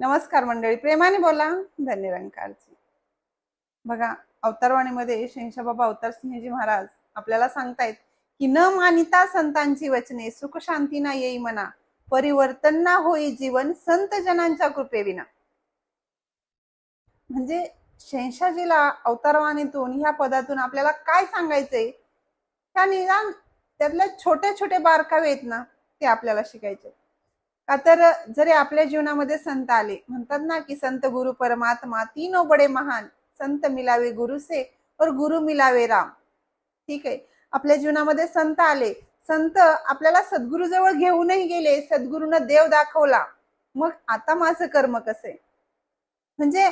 नमस्कार मंडळी प्रेमाने बोला. धन्यरंकारची बघा अवतारवाणीमध्ये शंशाबाबा अवतार सिंहजी महाराज आपल्याला सांगतायत की न मानिता संतांची वचने सुख शांती ना येई मना परिवर्तन ना होई जीवन संत जनांच्या कृपेविना म्हणजे शहशाजीला अवतारवाणीतून ह्या पदातून आपल्याला काय सांगायचंय? त्या निदान त्यातल्या छोटे छोटे बारकावे आहेत ना ते आपल्याला शिकायचे का तर जरी आपल्या जीवनामध्ये संत आले म्हणतात ना की संत गुरु परमात्मा तीनो बडे महान संत मिलावे गुरुसे और गुरु मिलावे राम. ठीक आहे? आपल्या जीवनामध्ये संत आले संत आपल्याला सद्गुरूजवळ घेऊनही गेले सद्गुरूनं देव दाखवला मग आता माझं कर्म कसे? म्हणजे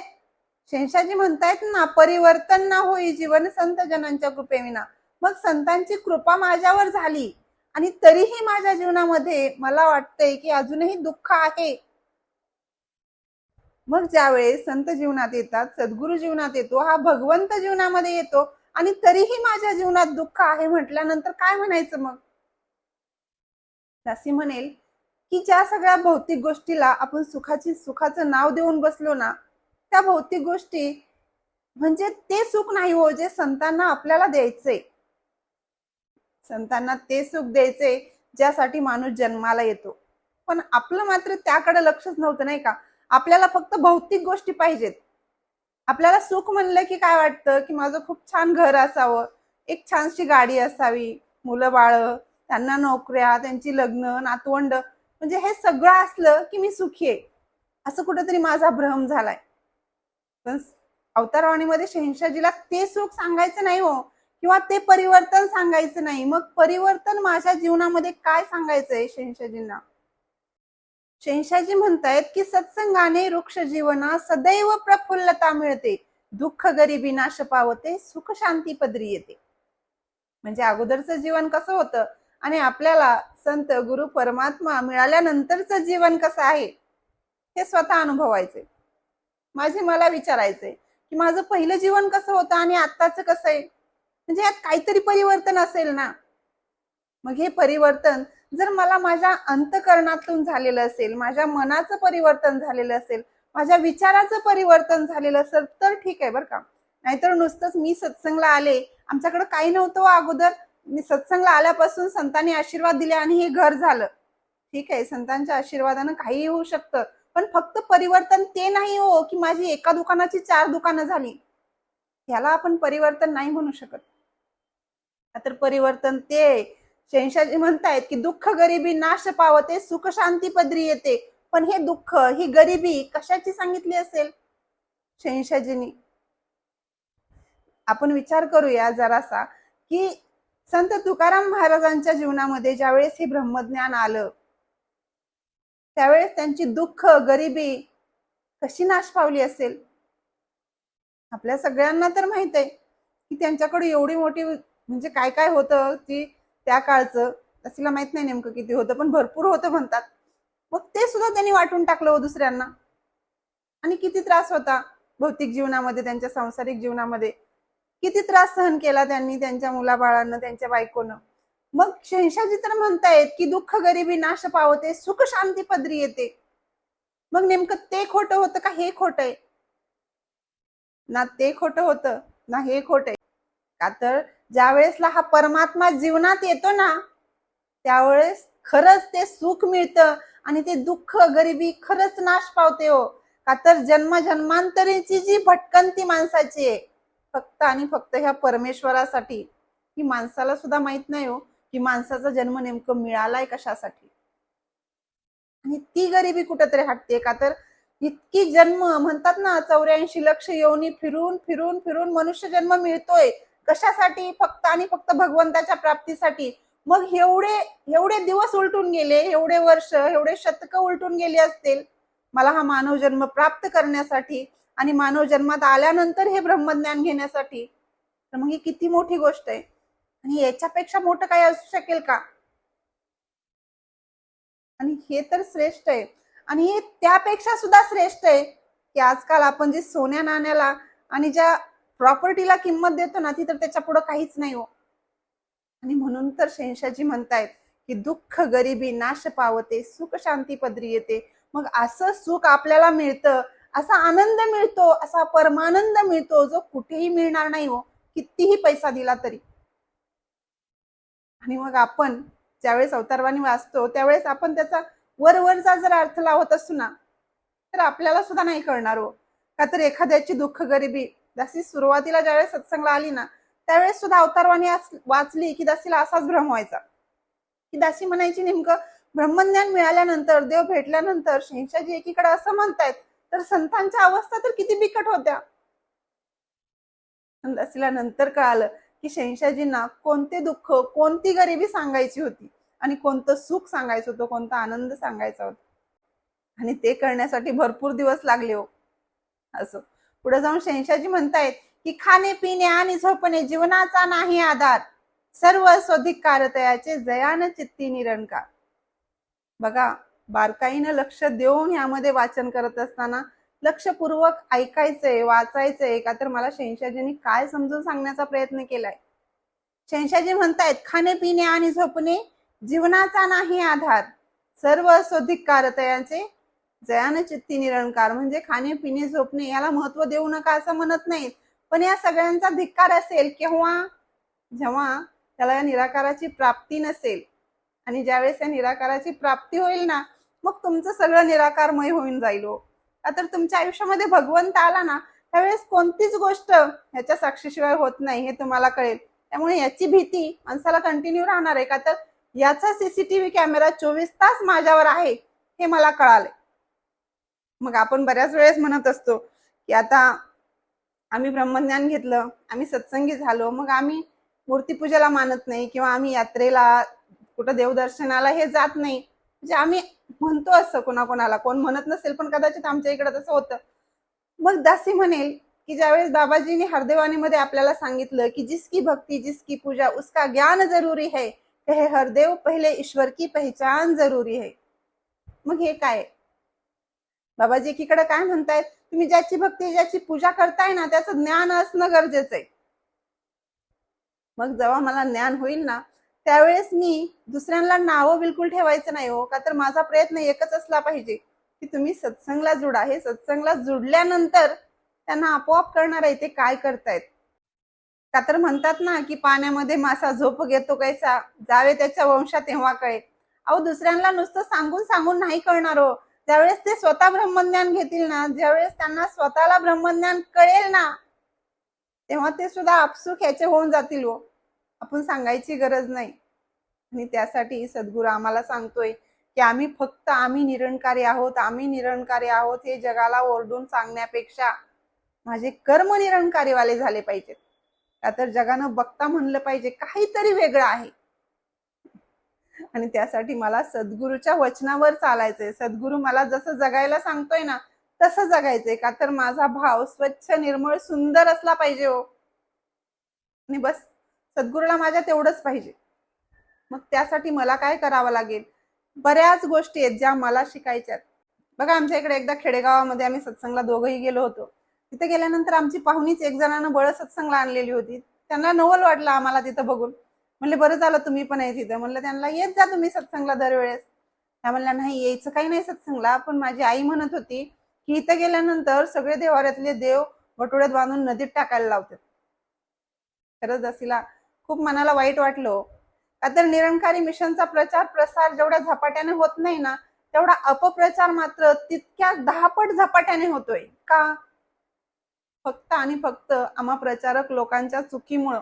शेषाजी म्हणतायत ना परिवर्तन ना होई जीवन संत जनांच्या कृपेविना. मग संतांची कृपा माझ्यावर झाली आणि तरीही माझ्या जीवनामध्ये मला वाटतंय की अजूनही दुःख आहे. मग ज्यावेळेस संत जीवनात येतात सद्गुरु जीवनात येतो हा भगवंत जीवनामध्ये येतो आणि तरीही माझ्या जीवनात दुःख आहे म्हटल्यानंतर काय म्हणायचं मग? दासी म्हणेल की ज्या सगळ्या भौतिक गोष्टीला आपण सुखाची सुखाचं नाव देऊन बसलो ना त्या भौतिक गोष्टी म्हणजे ते सुख नाही हो जे संतांना आपल्याला द्यायचंय. संतांना ते सुख द्यायचे ज्यासाठी माणूस जन्माला येतो. पण आपलं मात्र त्याकडे लक्षच नव्हतं नाही का? आपल्याला फक्त भौतिक गोष्टी पाहिजेत. आपल्याला सुख म्हणलं की काय वाटतं? की माझं खूप छान घर असावं एक छानशी गाडी असावी मुलं बाळ त्यांना नोकऱ्या त्यांची लग्न नातवंड म्हणजे हे सगळं असलं की मी सुखी आहे. असं कुठेतरी माझा भ्रम झालाय. पण अवतारवाणीमध्ये शहनशाजीला ते सुख सांगायचं नाही हो. किंवा ते परिवर्तन सांगायचं नाही. मग परिवर्तन माझ्या जीवनामध्ये काय सांगायचंय शहनशाजींना शहनशाजी म्हणतायत की सत्संगाने वृक्ष जीवना सदैव प्रफुल्लता मिळते. दुःख गरिबी नाश पावते सुख शांती पदरी येते. म्हणजे अगोदरचं जीवन कसं होतं? आणि आपल्याला संत गुरु परमात्मा मिळाल्यानंतरचं जीवन कसं आहे? हे स्वतः अनुभवायचे. माझे मला विचारायचंय की माझं पहिलं जीवन कसं होतं आणि आत्ताचं कसं आहे? म्हणजे यात काहीतरी परिवर्तन असेल ना? मग हे परिवर्तन जर मला माझ्या अंतकरणातून झालेलं असेल माझ्या मनाचं परिवर्तन झालेलं असेल माझ्या विचाराचं परिवर्तन झालेलं असेल तर ठीक आहे बरं का. नाहीतर नुसतंच मी सत्संगला आले आमच्याकडे काही नव्हतं हो अगोदर. मी सत्संगला आल्यापासून संतांनी आशीर्वाद दिले आणि हे घर झालं. ठीक आहे संतांच्या आशीर्वादानं काही होऊ शकतं. पण फक्त परिवर्तन ते नाही हो की माझी एका दुकानाची चार दुकानं झाली. ह्याला आपण परिवर्तन नाही म्हणू शकत. तर परिवर्तन ते शहनशाजी म्हणतायत की दुःख गरिबी नाश पावते सुख शांती पदरी येते. पण हे दुःख ही गरिबी कशाची सांगितली असेल? शहनशाजीनी आपण विचार करूया जरासा की संत तुकाराम महाराजांच्या जीवनामध्ये ज्यावेळेस हे ब्रह्मज्ञान आलं त्यावेळेस त्यांची दुःख गरिबी कशी नाश पावली असेल? आपल्या सगळ्यांना तर माहीत आहे की त्यांच्याकडे एवढी मोठी म्हणजे काय काय होतं की त्या काळचं तिला माहीत नाही नेमकं किती होतं पण भरपूर होतं म्हणतात. मग ते सुद्धा त्यांनी वाटून टाकलं हो दुसऱ्यांना. आणि किती त्रास होता भौतिक जीवनामध्ये त्यांच्या सांसारिक जीवनामध्ये. किती त्रास सहन केला त्यांनी त्यांच्या मुलाबाळांना त्यांच्या बायकोनं. मग शहशाजी तर म्हणतायत की दुःख गरिबी नाश पावते सुख शांती पदरी येते. मग नेमकं ते खोटं होतं का हे खोट आहे? ना ते खोटं होतं ना हे खोट आहे. का तर ज्या वेळेसला हा परमात्मा जीवनात येतो ना त्यावेळेस खरंच ते सुख मिळतं आणि ते दुःख गरिबी खरंच नाश पावते हो. का तर जन्म जन्मांतरीची जी भटकंती माणसाची आहे. फक्त आणि फक्त ह्या परमेश्वरासाठी. ही माणसाला सुद्धा माहीत नाही हो की माणसाचा जन्म नेमकं मिळालाय कशासाठी. आणि ती गरिबी कुठंतरी हटते. का तर इतकी जन्म म्हणतात ना चौऱ्याऐंशी लक्ष येऊन फिरून फिरून फिरून मनुष्य जन्म मिळतोय. कशासाठी फक्त आणि फक्त भगवंताच्या प्राप्तीसाठी? मग एवढे एवढे दिवस उलटून गेले एवढे वर्ष एवढे शतक उलटून गेले असतील. मला हा मानव जन्म प्राप्त करण्यासाठी आणि मानव जन्मात आल्यानंतर हे ब्रह्मज्ञान घेण्यासाठी. तर मग ही किती मोठी गोष्ट आहे. आणि याच्यापेक्षा मोठं काही असू शकेल का? आणि हे तर श्रेष्ठ आहे. आणि हे त्यापेक्षा सुद्धा श्रेष्ठ आहे की आजकाल आपण जे सोन्या नाण्याला आणि ज्या प्रॉपर्टीला किंमत देतो ना ती तर त्याच्या पुढे काहीच नाही हो. आणि म्हणून तर शहशाजी म्हणतायत की दुःख गरिबी नाश पावते सुख शांती पदरी येते. मग असं सुख आपल्याला मिळतं असा आनंद मिळतो असा परमानंद मिळतो जो कुठेही मिळणार नाही हो कितीही पैसा दिला तरी. आणि मग आपण ज्यावेळेस अवतारवाणी वाचतो त्यावेळेस आपण त्याचा वरवरचा जर अर्थ लावत असू ना तर आपल्याला सुद्धा नाही कळणार हो. का तर एखाद्याची दुःख गरिबी जशी सुरुवातीला ज्यावेळेस सत्संगला आली ना त्यावेळेस सुद्धा अवतारवाणी वाचली की दासीला असाच भ्रम व्हायचा. की दासी म्हणायची नेमकं ब्रह्मज्ञान मिळाल्यानंतर देव भेटल्यानंतर शहशाजी एकीकडे असं म्हणतायत तर संतांच्या अवस्था तर किती बिकट होत्या. दासीला नंतर कळालं की शहशाजींना कोणते दुःख कोणती गरिबी सांगायची होती आणि कोणतं सुख सांगायचं होतं कोणता आनंद सांगायचा होता. आणि ते करण्यासाठी भरपूर दिवस लागले हो. असं. पुढे जाऊन शहशाजी म्हणतायत की खाणे पिणे आणि झोपणे जीवनाचा नाही आधार. सर्व स्वधिक कारतयाचे जयान चित्ती निरणकार बघा बारकाईनं लक्ष देऊन यामध्ये वाचन करत असताना लक्षपूर्वक ऐकायचंय वाचायचंय. का तर मला शहशाजींनी काय समजून सांगण्याचा प्रयत्न केलाय? शहशाजी म्हणतायत खाणे पिणे आणि झोपणे जीवनाचा नाही आधार. सर्व स्वधिक कारतयाचे जयान चित्ती निरणकार म्हणजे खाणे पिणे झोपणे याला महत्त्व देऊ नका असं म्हणत नाहीत. पण या सगळ्यांचा धिक्कार असेल केव्हा? जेव्हा त्याला या निराकाराची प्राप्ती नसेल. आणि ज्यावेळेस या निराकाराची प्राप्ती होईल ना मग तुमचं सगळं निराकारमय होऊन जाईल हो. का तर तुमच्या आयुष्यामध्ये भगवंत आला ना त्यावेळेस कोणतीच गोष्ट ह्याच्या साक्षीशिवाय होत नाही हे तुम्हाला कळेल. त्यामुळे याची भीती माणसाला कंटिन्यू राहणार आहे का? तर याचा सीसीटीव्ही कॅमेरा चोवीस तास माझ्यावर आहे हे मला कळाले मग आपण बऱ्याच वेळेस म्हणत असतो की आता आम्ही ब्रह्मज्ञान घेतलं आम्ही सत्संगी झालो मग आम्ही मूर्तीपूजेला मानत नाही किंवा आम्ही यात्रेला कुठं देवदर्शनाला हे जात नाही. म्हणजे आम्ही म्हणतो असं कोणाकोणाला कोण म्हणत नसेल पण कदाचित आमच्या इकडे तसं होतं. मग दासी म्हणेल की ज्यावेळेस बाबाजीने हरदेवानीमध्ये आपल्याला सांगितलं की जिसकी भक्ती जिसकी पूजा उसका ज्ञान जरुरी है हे हरदेव पहिले ईश्वर की पहचान जरुरी है. मग हे काय? बाबाजी एकीकडे काय म्हणतायत? तुम्ही ज्याची भक्ती ज्याची पूजा करताय ना त्याचं ज्ञान असणं गरजेचं आहे. मग जेव्हा मला ज्ञान होईल ना त्यावेळेस मी दुसऱ्यांना नावं बिलकुल ठेवायचं नाही हो का तर माझा प्रयत्न एकच असला पाहिजे की तुम्ही सत्संगला जुडा. हे सत्संगला जुडल्यानंतर त्यांना आपोआप करणार आहे ते काय करतायत. का तर म्हणतात ना की पाण्यामध्ये मासा झोप घेतो कैसा जावे त्याच्या वंशात तेव्हा कळे. अहो दुसऱ्यांना नुसतं सांगून सांगून नाही कळणार हो. ज्यावेळेस ते स्वतः ब्रह्मज्ञान घेतील ना ज्यावेळेस त्यांना स्वतःला ब्रह्मज्ञान कळेल ना तेव्हा ते सुद्धा आपसुक ह्याचे होऊन जातील हो. आपण सांगायची गरज नाही. आणि त्यासाठी सद्गुरू आम्हाला सांगतोय की आम्ही फक्त आम्ही निरंकारी आहोत आम्ही निरंकारी आहोत हे जगाला ओरडून सांगण्यापेक्षा माझे कर्म निरणकारीवाले झाले पाहिजेत. का तर जगानं बघता म्हणलं पाहिजे काहीतरी वेगळं आहे. आणि त्यासाठी मला सद्गुरूच्या वचनावर चालायचंय. सद्गुरू मला जसं जगायला सांगतोय ना तसं जगायचंय. का तर माझा भाव स्वच्छ निर्मळ सुंदर असला पाहिजे हो. आणि बस सद्गुरूला माझ्या तेवढंच पाहिजे. मग त्यासाठी मला काय करावं लागेल? बऱ्याच गोष्टी आहेत ज्या मला शिकायच्या बघा आमच्या इकडे एकदा खेडेगावामध्ये आम्ही सत्संगला दोघंही गेलो होतो. तिथे गेल्यानंतर आमची पाहुणीच एक जणांना बळ सत्संगला आणलेली होती. त्यांना नवल वाटलं आम्हाला तिथं बघून. म्हणले बरं झालं तुम्ही पण आहे तिथं. म्हणलं त्यांना येत जा तुम्ही सत्संगला दरवेळेस. त्या म्हणल्या नाही यायचं काही नाही सत्संगला. पण माझी आई म्हणत होती की इथं गेल्यानंतर सगळे देवाऱ्यातले देव वटोळ्यात बांधून नदीत टाकायला लावतात. खरंच असीला खूप मनाला वाईट वाटलं. का तर निरंकारी मिशनचा प्रचार प्रसार जेवढ्या झपाट्याने होत नाही ना तेवढा अपप्रचार मात्र तितक्याच दहापट झपाट्याने होतोय. का? फक्त आणि फक्त आम्हा प्रचारक लोकांच्या चुकीमुळं.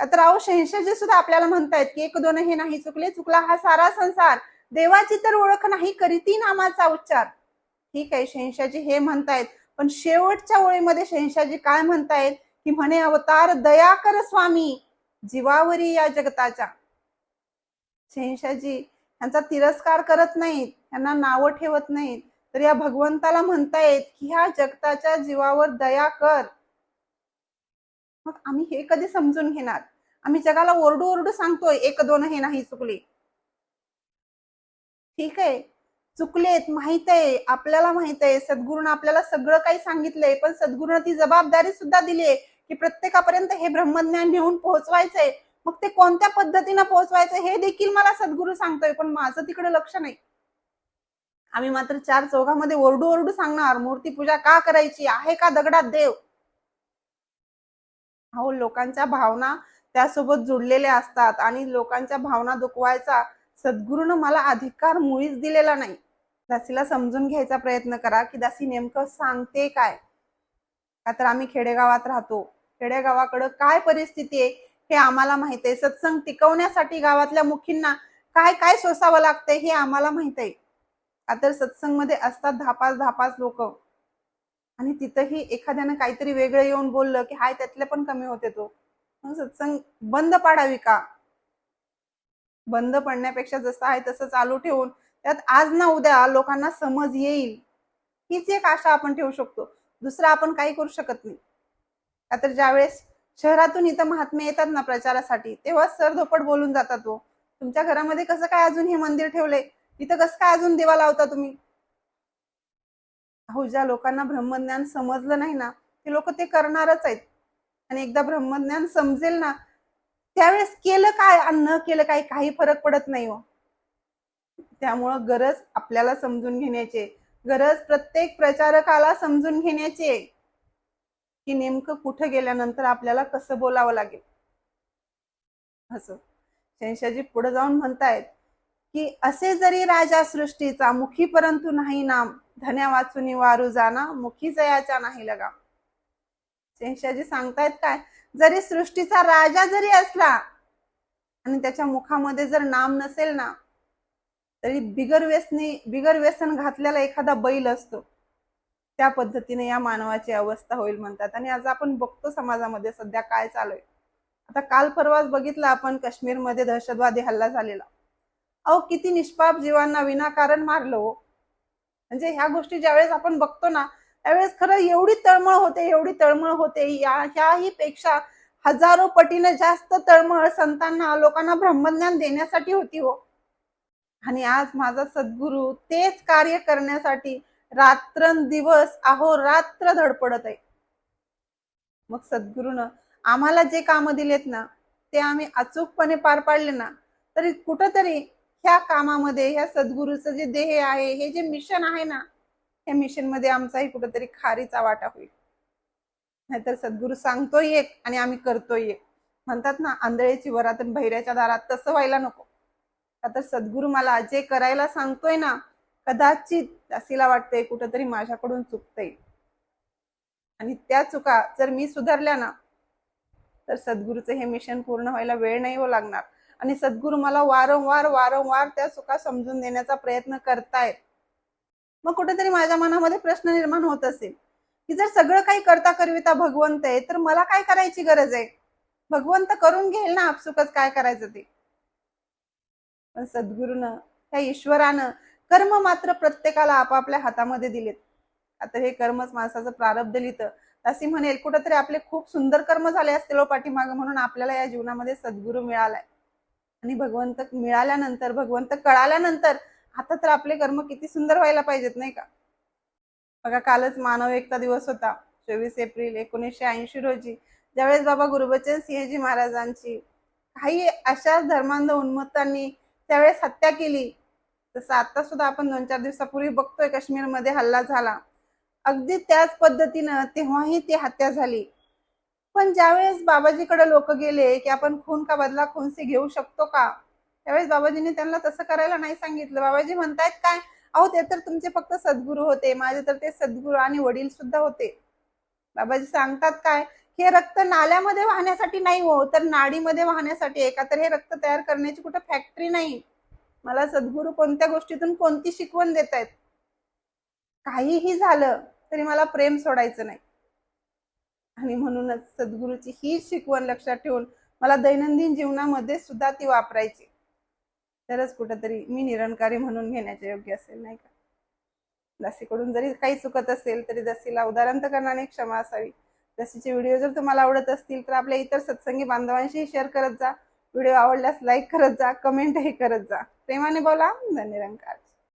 तर अहो शहशाजी सुद्धा आपल्याला म्हणतायत की एक दोन हे नाही चुकले चुकला हा सारा संसार. देवाची तर ओळख नाही करीती नामाचा उच्चार. ठीक आहे शहशाजी हे म्हणतायत. पण शेवटच्या ओळीमध्ये शहशाजी काय म्हणतायत? की म्हणे अवतार दया कर स्वामी जीवावरी या जगताच्या. शहशाजी यांचा तिरस्कार करत नाहीत यांना नावं ठेवत नाहीत. तर या भगवंताला म्हणतायत की ह्या जगताच्या जीवावर दया कर. मग आम्ही हे कधी समजून घेणार? आम्ही जगाला ओरडू ओरडू सांगतोय एक दोन हे नाही चुकले. ठीक आहे. चुकलेत माहीत आहे आपल्याला माहीत आहे सद्गुरूनं आपल्याला सगळं काही सांगितलंय पण सद्गुरूनं ती जबाबदारी सुद्धा दिली आहे की प्रत्येकापर्यंत हे ब्रह्मज्ञान नेऊन पोहोचवायचंय. मग ते कोणत्या पद्धतीनं पोहोचवायचं हे देखील मला सद्गुरू सांगतोय पण माझं तिकडे लक्ष नाही. आम्ही मात्र चार चौघामध्ये ओरडू ओरडू सांगणार मूर्ती पूजा का करायची? आहे का दगडात देव? अहो लोकांच्या भावना त्यासोबत जुडलेल्या असतात आणि लोकांच्या भावना दुखवायचा सद्गुरूनं मला अधिकार मुळीच दिलेला नाही. दासीला समजून घ्यायचा प्रयत्न करा की दासी नेमकं सांगते काय? का तर आम्ही खेडेगावात राहतो. खेडेगावाकडं काय परिस्थिती आहे हे आम्हाला माहीत आहे. सत्संग टिकवण्यासाठी गावातल्या मुखींना काय काय सोसावं लागतंय हे आम्हाला माहीत आहे. का तर सत्संगमध्ये असतात दहा पाच दहा पाच लोक. आणि तिथंही एखाद्यानं काहीतरी वेगळं येऊन बोललं की हाय त्यातले पण कमी होते तो. मग सत्संग बंद पाडावी का? बंद पडण्यापेक्षा जसं आहे तसं चालू ठेवून त्यात आज ना उद्या लोकांना समज येईल. हीच एक आशा आपण ठेवू शकतो. दुसरं आपण काही करू शकत नाही. का तर ज्यावेळेस शहरातून इथं महात्मे येतात ना प्रचारासाठी तेव्हा सरधोपट बोलून जातात तो तुमच्या घरामध्ये कसं काय अजून हे मंदिर ठेवलंय? इथं कसं काय अजून देवा लावता तुम्ही? अहो ज्या लोकांना ब्रह्मज्ञान समजलं नाही ना ते लोक ते करणारच आहेत. आणि एकदा ब्रह्मज्ञान समजेल ना त्यावेळेस केलं काय आणि न केलं काय काही फरक पडत नाही हो. त्यामुळं गरज आपल्याला समजून घेण्याची आहे. गरज प्रत्येक प्रचारकाला समजून घेण्याची आहे. की नेमकं कुठं गेल्यानंतर आपल्याला कसं बोलावं लागेल? असं. शहनशाहजी पुढे जाऊन म्हणतायत की असे जरी राजा सृष्टीचा मुखी परंतु नाही नाम धन्या वाचून वारू जाना मुखी जयाचा नाही लगा शहनशाहजी सांगतायत काय? जरी सृष्टीचा राजा जरी असला आणि त्याच्या मुखामध्ये जर नाम नसेल ना तरी बिगर व्यसनी बिगर व्यसन घातलेला एखादा बैल असतो. त्या पद्धतीने या मानवाची अवस्था होईल म्हणतात. आणि आज आपण बघतो समाजामध्ये सध्या काय चालू आहे. आता काल परवाच बघितलं आपण काश्मीरमध्ये दहशतवादी हल्ला झालेला. अहो किती निष्पाप जीवांना विनाकारण मारलो हो. म्हणजे ह्या गोष्टी ज्यावेळेस आपण बघतो ना त्यावेळेस खरं एवढी तळमळ होते एवढी तळमळ होते. या ह्याही पेक्षा हजारो पटीने जास्त तळमळ संतांना लोकांना ब्रह्मज्ञान देण्यासाठी होती हो. आणि आज माझा सद्गुरू तेच कार्य करण्यासाठी रात्रंदिवस अहोरात्र धडपडत आहे. मग सद्गुरूनं आम्हाला जे कामं दिलेत ना ते आम्ही अचूकपणे पार पाडले ना तरी कुठंतरी ह्या कामामध्ये ह्या सद्गुरूचं जे देह आहे हे जे मिशन आहे ना ह्या मिशनमध्ये आमचाही कुठंतरी खारीचा वाटा होईल. नाहीतर सद्गुरू सांगतोय एक आणि आम्ही करतोय एक. म्हणतात ना आंधळेची वरात भैऱ्याच्या बहिऱ्याच्या दारात तसं व्हायला नको. का तर सद्गुरू मला जे करायला सांगतोय ना कदाचित दासीला वाटतंय कुठंतरी माझ्याकडून चुकतंय. आणि त्या चुका जर मी सुधारल्या ना तर सद्गुरूचं हे मिशन पूर्ण व्हायला वेळ नाही हो लागणार. आणि सद्गुरू मला वारंवार वारंवार त्या चुका समजून देण्याचा प्रयत्न करतायत. मग कुठेतरी माझ्या मनामध्ये प्रश्न निर्माण होत असेल की जर सगळं काही करता करविता भगवंत आहे तर मला काय करायची गरज आहे? भगवंत करून घेईल ना आपसुकच काय करायचं ते? पण सद्गुरूनं त्या ईश्वरानं कर्म मात्र प्रत्येकाला आपापल्या हातामध्ये दिलेत. आता हे कर्मच माणसाचं प्रारब्ध लिहितं. असे म्हणेल कुठंतरी आपले खूप सुंदर कर्म झाले असतील हो पाठीमागं म्हणून आपल्याला या जीवनामध्ये सद्गुरू मिळालाय. आणि भगवंत मिळाल्यानंतर भगवंत कळाल्यानंतर आता तर आपले कर्म किती सुंदर व्हायला पाहिजेत नाही का? बघा कालच मानव एकता दिवस होता. चोवीस एप्रिल एकोणीसशे ऐंशी रोजी ज्यावेळेस बाबा गुरुबचन सिंहजी महाराजांची काही अशाच धर्मांध उन्मत्तांनी त्यावेळेस हत्या केली तसं आता सुद्धा आपण दोन चार दिवसापूर्वी बघतोय काश्मीरमध्ये हल्ला झाला. अगदी त्याच पद्धतीनं तेव्हाही ती हत्या झाली. पण ज्यावेळेस बाबाजीकडे लोक गेले की आपण खून का बदला खूनसी घेऊ शकतो का? त्यावेळेस बाबाजींनी त्यांना तसं करायला नाही सांगितलं. बाबाजी म्हणतायत काय? अहो ते तर तुमचे फक्त सद्गुरू होते. माझे तर ते सद्गुरू आणि वडील सुद्धा होते. बाबाजी सांगतात काय? हे रक्त नाल्यामध्ये वाहण्यासाठी नाही हो तर नाडीमध्ये वाहण्यासाठी आहे का? तर हे रक्त तयार करण्याची कुठं फॅक्टरी नाही. मला सद्गुरू कोणत्या गोष्टीतून कोणती शिकवण देत आहेत काहीही झालं तरी मला प्रेम सोडायचं नाही. आणि म्हणूनच सद्गुरूची ही शिकवण लक्षात ठेवून मला दैनंदिन जीवनामध्ये सुद्धा ती वापरायची. तरच कुठंतरी मी निरंकारी म्हणून घेण्याचे योग्य असेल नाही का? दासीकडून जरी काही चुकत असेल तरी दसीला उदाहरण तर क्षमा असावी. दसीचे व्हिडिओ जर तुम्हाला आवडत असतील तर आपल्या इतर सत्संगी बांधवांशीही शेअर करत जा. व्हिडिओ आवडल्यास लाईक करत जा कमेंटही करत जा. प्रेमाने बोला धन्यरंकार